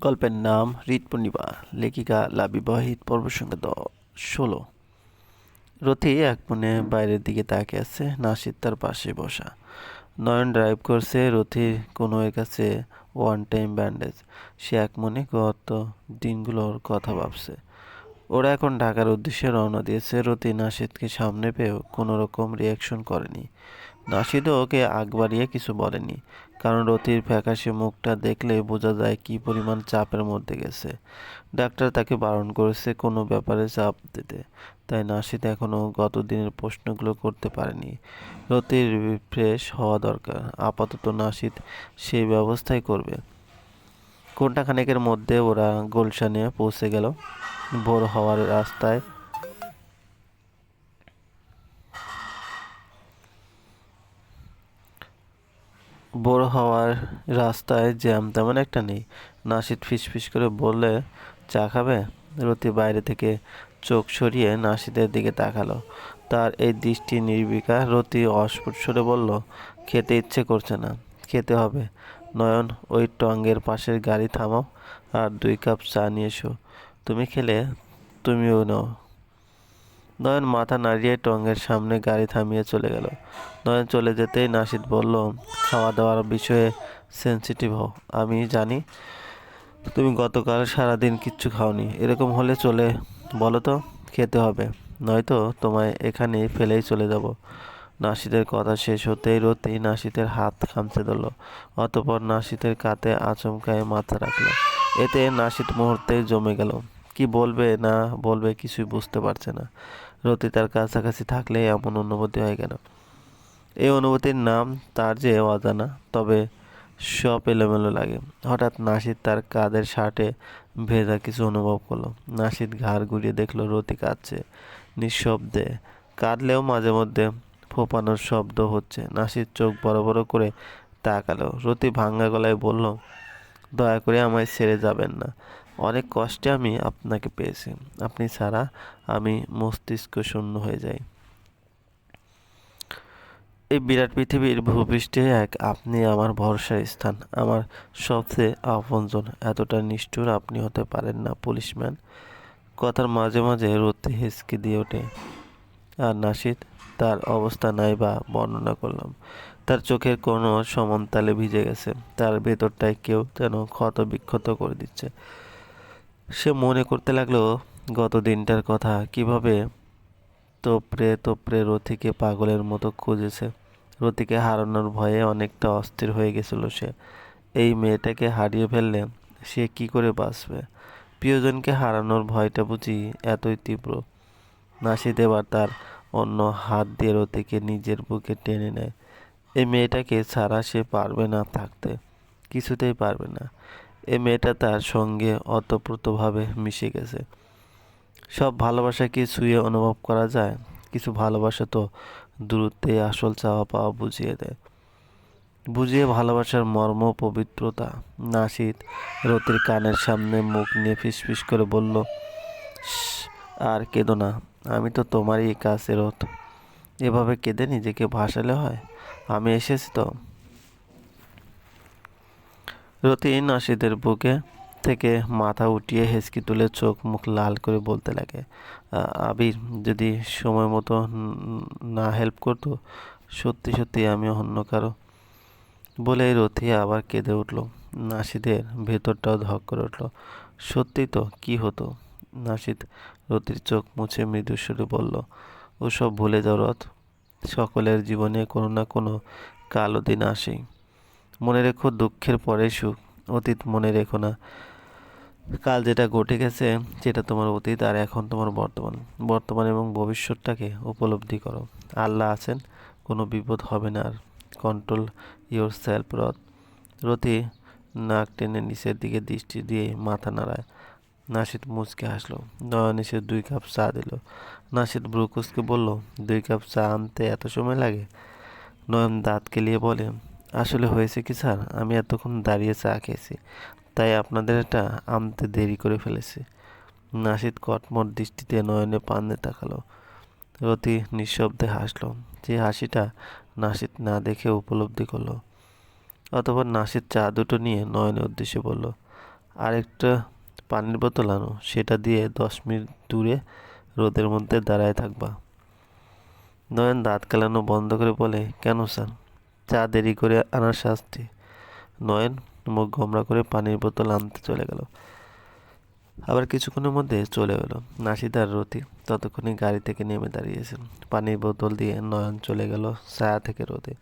গল্পের নাম রিত পূর্ণিমা লেখিকা লাবিবাহিত পর্ব সংখ্যা ষোলো। রথি এক মনে বাইরের দিকে তাকিয়ে আছে, নাসির তার পাশে বসা। নয়ন ড্রাইভ করছে রথির কোনো এর কাছে ওয়ান টাইম ব্যান্ডেজ সে এক মনে গত দিনগুলোর কথা ভাবছে। ওরা এখন ঢাকার উদ্দেশ্যে রওনা দিয়েছে। রতি নাসিদকে সামনে পেয়েও কোনো রকম রিয়াকশন করেনি। নাসিদও ওকে আগ বাড়িয়ে কিছু বলেনি। কারণ রতির ফ্যাকাশে মুখটা দেখলে বোঝা যায় কি পরিমাণ চাপের মধ্যে গেছে। ডাক্তার তাকে বারণ করেছে কোনো ব্যাপারে চাপ দিতে। তাই নাসিদ এখনও গত দিনের প্রশ্নগুলো করতে পারেনি। রতির রিফ্রেশ হওয়া দরকার। আপাতত নাসিদ সেই ব্যবস্থাই করবে। ঘণ্টা খানেকের মধ্যে ওরা গোলশানে পৌঁছে গেল। ভোর হওয়ার রাস্তায় বড় হওয়ার রাস্তায় জ্যাম তেমন একটা নেই। নাসিদ ফিসফিস করে বললে, চা খাবে? রতি বাইরে থেকে চোখ সরিয়ে নাসিদের দিকে তাকালো। তার এই দৃষ্টি নির্বিকা রতি অস্ফুট সরে বলল, খেতে ইচ্ছে করছে না, খেতে হবে। নয়ন, ওই টঙ্গের পাশের গাড়ি থামাও আর দুই কাপ চা নিয়ে এসো। তুমি খেলে তুমিও নাও। নয়ন মাথা নাড়িয়ে টঙ্গের সামনে গাড়ি থামিয়ে চলে গেল। নয়ন চলে যেতেই নাসিদ বলল খাওয়া দাওয়ার বিষয়ে সেন্সিটিভ হও। আমি জানি তুমি গতকাল সারাদিন কিচ্ছু খাওনি। এরকম হলে চলে, বলো তো, খেতে হবে। নয়তো তোমায় এখানেই ফেলেই চলে যাব। নাসিদের কথা শেষ হতেই রতি নাসিদের হাত খামচে ধরল। অতপর নাসিদের কাতে আচমকায় মাথা রাখল। এতে নাসিদ মুহূর্তেই জমে গেল। কি বলবে না বলবে কিছুই বুঝতে পারছে না। রতি তার কাছাকাছি থাকলে এমন অনুভূতি হয়ে গেল এই অনুভূতির নাম তার যে অজানা, তবে সব এলোমেলো লাগে। হঠাৎ নাসিদ তার কাদের শার্টে ভেজা কিছু অনুভব করল। নাসিদ ঘাড় ঘুরিয়ে দেখল রতি কাঁদছে। নিঃশব্দে কাঁদলেও মাঝে মধ্যে ফোপানোর শব্দ হচ্ছে। নাসিদ চোখ বড় বড় করে তাকালো। রতি ভাঙ্গা গলায় বলল, দয়া করে আমায় ছেড়ে যাবেন না। অনেক কষ্টে আমি আপনাকে পেয়েছি। আপনি ছাড়া আমি মস্তিষ্ক শূন্য হয়ে যাই। এই বিরাট পৃথিবীর ভূপৃষ্ঠে এক আপনি আমার ভরসার স্থান। আমার সবচেয়ে আপনজন। এতটা নিষ্ঠুর আপনি হতে পারেন না পুলিশম্যান কথার মাঝে মাঝে রতি হেসকে দিয়ে ওঠে। আর নাসিদ তার অবস্থা নাই বা বর্ণনা করলাম। তার চোখের কোনো সমানতালে ভিজে গেছে। তার ভেতরটায় কেউ যেন ক্ষত বিক্ষত করে দিচ্ছে। সে মনে করতে লাগল, গত দিনটার কথা, কীভাবে তোপড়ে তোপড়ে রথিকে পাগলের মতো খুঁজেছে। রথিকে হারানোর ভয়ে অনেকটা অস্থির হয়ে গেছিল সে। এই মেয়েটাকে হারিয়ে ফেললে সে কি করে বাঁচবে? প্রিয়জনকে হারানোর ভয়টা বুঝি এতই তীব্র। নাসিদ এবার তার অন্য হাত দিয়ে রথিকে নিজের বুকে টেনে নেয়। এই মেয়েটাকে ছাড়া সে পারবে না থাকতে। কিছুতেই পারবে না। এই মেয়েটা তার সঙ্গে অতপ্রতভাবে মিশে গেছে। সব ভালোবাসা কি ছুঁয়ে অনুভব করা যায়? কিছু ভালোবাসা তো দূরত্বে আসল চাওয়া পাওয়া বুঝিয়ে দেয়। বুঝিয়ে ভালোবাসার মর্ম, পবিত্রতা। নাসিদ রতির কানের সামনে মুখ নিয়ে ফিসফিস করে বলল আর কেঁদো না। আমি তো তোমারই কাছে রথ। এভাবে কেঁদে নিজেকে ভাসালে হয়? আমি এসেছি তো? রতি নাসিদের বুকে থেকে মাথা উঠিয়ে হেসকি তুলে চোখ মুখ লাল করে বলতে লাগে আবির, যদি সময় মতো না হেল্প করতো, সত্যি সত্যি আমি অন্য কারও বলে রথি আবার কেঁদে উঠল। নাসিদের ভেতরটাও ধক করে উঠল। সত্যি তো, কি হতো? নাসিদ রতির চোখ মুছে মৃদু বলল, ওসব ভুলে যাও রথ। সকলের জীবনে কোনো না কোনো কালো দিন আসেই। মনে রেখো দুঃখের পরে সুখ, অতীত মনে রেখো না। কাল যেটা ঘটে গেছে, সেটা তোমার অতীত আর এখন তোমার বর্তমান। বর্তমান এবং ভবিষ্যৎটাকে উপলব্ধি করো। আল্লাহ আছেন, কোনো বিপদ হবে না আর। কন্ট্রোল ইয়োর সেলফ রথ রতি নাক টেনে নিচের দিকে দৃষ্টি দিয়ে মাথা নাড়ায়। নাসিদ মুচকে হাসলো। নয়ন এসে দুই কাপ চা দিল। নাসিদ ব্রুকুসকে বলল, দুই কাপ চা আনতে এত সময় লাগে? নয়ন দাঁত কেলিয়ে বলে আসলে হয়েছে কি স্যার? আমি এতক্ষণ দাঁড়িয়ে চা খেয়েছি, তাই আপনাদের এটা আনতে দেরি করে ফেলেছি। নাসিদ কটমট দৃষ্টিতে নয়নে পানে তাকালো। রতি নিঃশব্দে হাসলো। যে হাসিটা নাসিদ না দেখে উপলব্ধি করল অতপর নাসিদ চা দুটো নিয়ে নয়নের উদ্দেশ্যে বলল, আরেকটা পানির বোতল আনো, সেটা দিয়ে দশ মিনিট দূরে রোদের মধ্যে দাঁড়ায় থাকবা। নয়ন দাঁত কালানো বন্ধ করে বলে, কেন স্যার? চা দেরি করে আনার শাস্তি। নয়ন মুখ গোমরা করে পানির বোতল আনতে চলে গেল। আবার কিছুক্ষণের মধ্যে চলে এলো। নাসিদার রতি ততক্ষণে গাড়ি থেকে নেমে দাঁড়িয়েছেন। পানির বোতল দিয়ে নয়ন চলে গেল ছায়া থেকে রোদে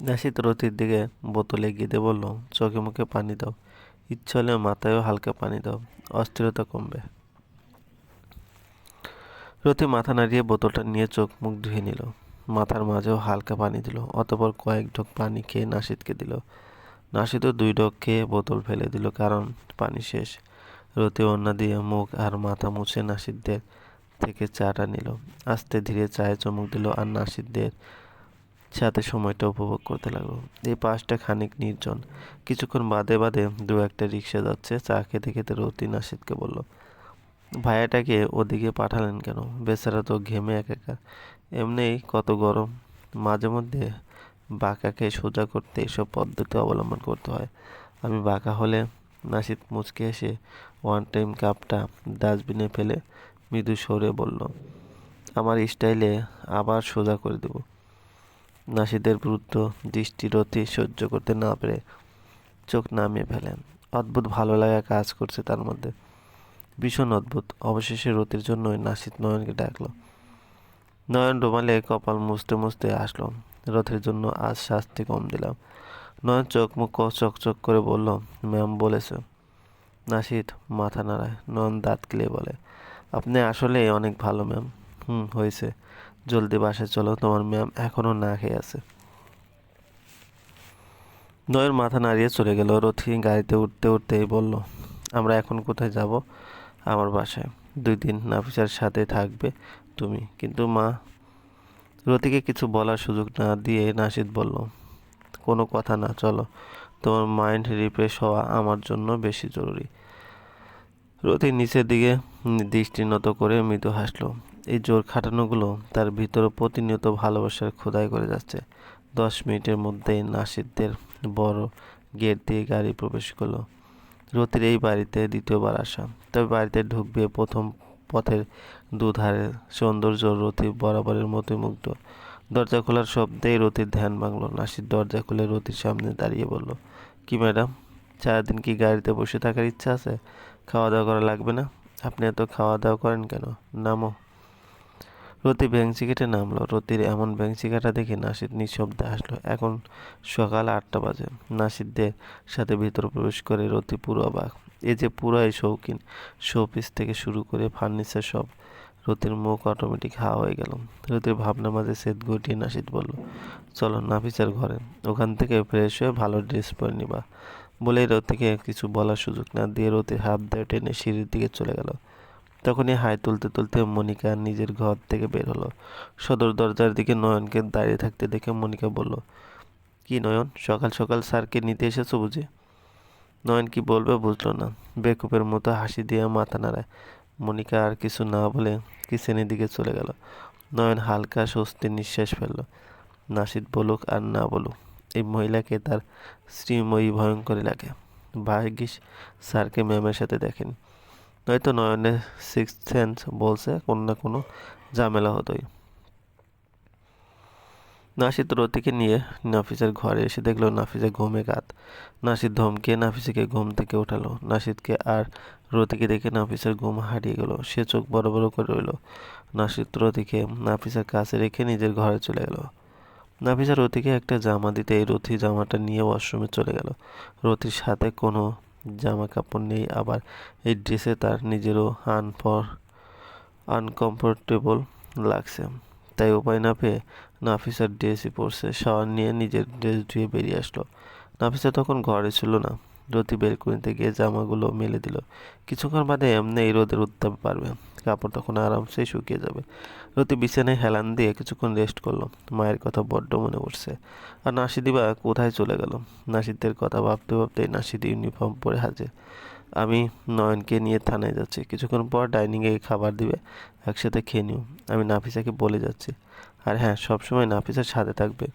নাসিদ রতির দিকে বোতলে দিয়ে বলল, চোখে মুখে পানি দাও। ইচ্ছা হলে মাথায়ও হালকা পানি দাও। অস্থিরতা কমবে। রতি মাথা নাড়িয়ে বোতলটা নিয়ে চোখ মুখ ধুয়ে নিল। মাথার মাঝেও হালকা পানি দিল, অতপর কয়েক ঢোক পানি খেয়ে নাসিদকে দিল। নাসিদও দুই ঢোক খেয়ে বোতল ফেলে দিল, কারণ পানি শেষ। রতি অন্যা দিয়ে মুখ আর মাথা মুছে নাসিদদের থেকে চাটা নিল। আস্তে ধীরে চায়ে চমক দিল আর নাসিদদের সাথে সময়টা উপভোগ করতে লাগল। এই পাশটা খানিক নির্জন। কিছুক্ষণ বাদে বাদে দু একটা রিক্সা যাচ্ছে, চা খেতে খেতে রতি নাসিদকে বলল, ভাইয়াটাকে ওদিকে পাঠালেন কেন? বেচারা তো ঘেমে একাকার। এমনিই কত গরম। মাঝে মধ্যে বাঁকাকে সোজা করতে এসব পদ্ধতি অবলম্বন করতে হয়। আমি বাঁকা হলে নাসিদ মুচকে এসে ওয়ান টাইম কাপটা ডাস্টবিনে ফেলে মৃদু সরে বলল, আমার স্টাইলে আবার সোজা করে দেব। নাসিদের বিরুদ্ধ দৃষ্টিরতি সহ্য করতে না পেরে চোখ নামিয়ে ফেলেন। অদ্ভুত ভালো লাগা কাজ করছে তার মধ্যে। ভীষণ অদ্ভুত। অবশেষে রতির জন্যই নাসিদ নয়নকে ডাকলো নয়ন রুমালে কপাল মুছতে মুছতে আসলো। রথের জন্য আজ শাস্তি কম দিলাম। নয়ন চোখ মুখ চকচক করে বলল, ম্যাম বলেছে। নাসিদ মাথা নাড়ায়, নয়ন দাঁত কিলে বলে, আপনি আসলে অনেক ভালো, ম্যাম। হুম, হয়েছে। জলদি বাসায় চলো, তোমার ম্যাম এখনও না খেয়ে আছে। নয়ের মাথা নাড়িয়ে চলে গেল। রথি গাড়িতে উঠতে উঠতেই বলল, আমরা এখন কোথায় যাব? আমার বাসায়। দুই দিন নাফিসার সাথে থাকবে। তুমি। কিন্তু মা, রতিকে কিছু বলার সুযোগ না দিয়ে নাসিদ বলল, কোনো কথা না, চলো। তোমার মাইন্ড রিফ্রেশ হওয়া আমার জন্য বেশি জরুরি। রতি নিচের দিকে দৃষ্টি নত করে মৃদু হাসলো। এই জোর খাটানোগুলো তার ভিতরে প্রতিনিয়ত ভালোবাসার খোদাই করে যাচ্ছে। দশ মিনিটের মধ্যেই নাসিদদের বড় গেট দিয়ে গাড়ি প্রবেশ করল। রতির এই বাড়িতে দ্বিতীয়বার আসা। তবে বাড়িতে ঢুকবে প্রথম পথের দুধারে সৌন্দর্য রতি বরাবরের মতোই মুগ্ধ। দরজা খোলার শব্দেই রতির ধ্যান ভাঙল। নাসির দরজা খুলে রতির সামনে দাঁড়িয়ে বলল, কি ম্যাডাম, সারাদিন কি গাড়িতে বসে থাকার ইচ্ছা আছে? খাওয়া দাওয়া করা লাগবে না? আপনি এত খাওয়া দাওয়া করেন কেন? নামো। রতি ব্যাংচি কেটে নামলো। রতির এমন ব্যাংচি কাটা দেখে নাসির নিঃশব্দে আসলো এখন সকাল আটটা বাজে। নাসিরদের সাথে ভিতর প্রবেশ করে রতি পুরো অবাক। এ যে পুরাই শৌখিন শোপিস থেকে শুরু করে ফার্নিচার সব রতির মুখ অটোমেটিক হাওয়া হয়ে গেল। রতির ভাবনার মাঝে সেদ গুটিয়ে নাসিদ বলল, চলো নাফিসার ঘরে, ওখান থেকে ফ্রেশ হয়ে ভালো ড্রেস পরে নিবা। বলেই রতিকে কিছু বলার সুযোগ না দিয়ে রতির হাত দিয়ে টেনে সিঁড়ির দিকে চলে গেল। তখনই হাই তুলতে তুলতে মনিকা নিজের ঘর থেকে বের হলো। সদর দরজার দিকে নয়নকে দাঁড়িয়ে থাকতে দেখে মনিকা বলল, কি নয়ন? সকাল সকাল স্যারকে নিতে এসেছ বুঝি? নয়ন কি বলবে বুঝলো না। বেকুপের মতো হাসি দিয়ে মাথা নাড়ায়। মনিকা আর কিছু না বলে কিচেনের দিকে চলে গেল। নয়ন হালকা স্বস্তির নিঃশ্বাস ফেলল। নাসিদ বলুক আর না বলুক, এই মহিলাকে তার শ্রীময়ী ভয়ঙ্করই লাগে। ভাগ্যিস স্যারকে ম্যামের সাথে দেখেন। নয়তো নয়নের সিক্স সেন্স বলছে কোনো না কোনো ঝামেলা হতোই। নাসিদ রতিকে নিয়ে নাফিসের ঘরে এসে দেখল নাফিসে ঘুমে কাত। নাসিদ ধমকে, নাফিসকে ঘুম থেকে উঠালো। নাসিদকে আর রতিকে দেখে নাফিসের ঘুম হারিয়ে গেল। সে চোখ বড় বড় করে রইল। নাসিদ রতিকে নাফিসের কাছে রেখে নিজের ঘরে চলে গেল। নাফিসা রতিকে একটা জামা দিতে এই রথি জামাটা নিয়ে ওয়াশরুমে চলে গেল। রতির সাথে কোনো জামা কাপড় নেই, আবার এই ড্রেসে তার নিজেরও আনফর, আনকমফোর্টেবল লাগছে। তাই উপায় না পেয়ে নাফিসার ড্রেসই পরছে। শাওয়ার নিয়ে নিজের ড্রেস ধুয়ে বেরিয়ে আসলো। নাফিসা তখন ঘরে ছিল না। রতি বেলকুনিতে গিয়ে জামাগুলো মেলে দিল। কিছুক্ষণ বাদে এমনি এই রোদের উত্তাপ পারবে কাপড় তখন আরামসে শুকিয়ে যাবে। রতি বিছানায় হেলান দিয়ে কিছুক্ষণ রেস্ট করল। মায়ের কথা বড্ড মনে পড়ছে। আর নাসিদিবা কোথায় চলে গেল? নাসিদের কথা ভাবতে ভাবতে নাসিদ ইউনিফর্ম পরে হাজির। আমি নয়নকে নিয়ে থানায় যাচ্ছি। কিছুক্ষণ পর ডাইনিংয়ে খাবার দিবে। একসাথে খেয়ে নিও। আমি নাফিসাকে বলে যাচ্ছি। আর হ্যাঁ সবসময় নাফিসার সাথে থাকবে।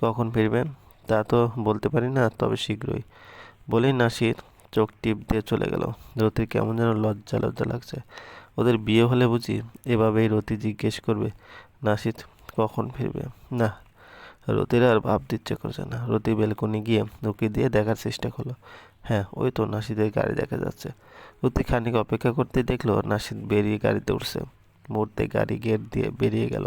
কখন ফিরবেন তা তো বলতে পারি না, তবে শীঘ্রই। বলেই নাসির, চোখ টিপ দিয়ে চলে গেল। রতির কেমন যেন লজ্জা লজ্জা লাগছে। ওদের বিয়ে হলে বুঝি এভাবেই রতি জিজ্ঞেস করবে, নাসির, কখন ফিরবে? না, রতির আর ভাবতে ইচ্ছে করছে না। রতি বেলকনি গিয়ে উকি দিয়ে দেখার চেষ্টা করল। হ্যাঁ ওই তো নাসিদের গাড়ি দেখা যাচ্ছে। রতি খানিক অপেক্ষা করতে দেখল নাসিদ বেরিয়ে গাড়িতে উঠছে। মুহূর্তে গাড়ি গেট দিয়ে বেরিয়ে গেল।